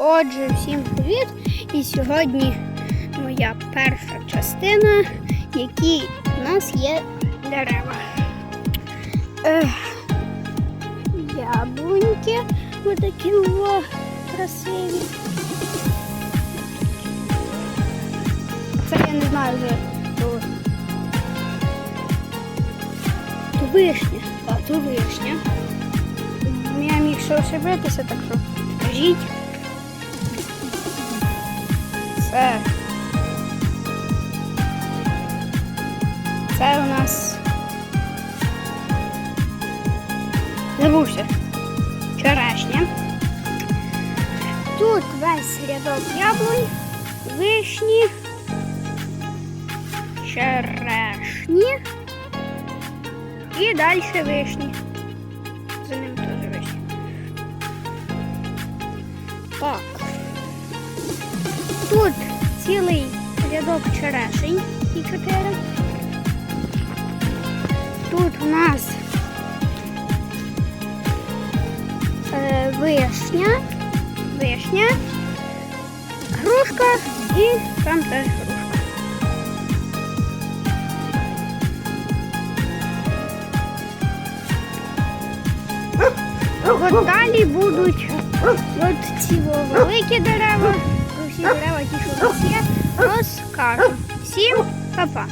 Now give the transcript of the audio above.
Отже, всім привіт! І сьогодні моя перша частина, які в нас є дерева. Ех, яблуньки отакі о, красиві. Це я не знаю вже. То, то вишня, а то вишня. Я міг що ошибитися, так що скажіть. Це. Це у нас. Забувся. Черешня. Тут весь рядок яблунь, вишні, черешні і далі вишні. За ним теж вишні. Так. Тут цілий рядок черешень і чотири. Тут у нас е, вишня, вишня, грушка і там теж грушка. От далі будуть от ці великі дерева, дерева, ті, що у розкажу. Всім па-па!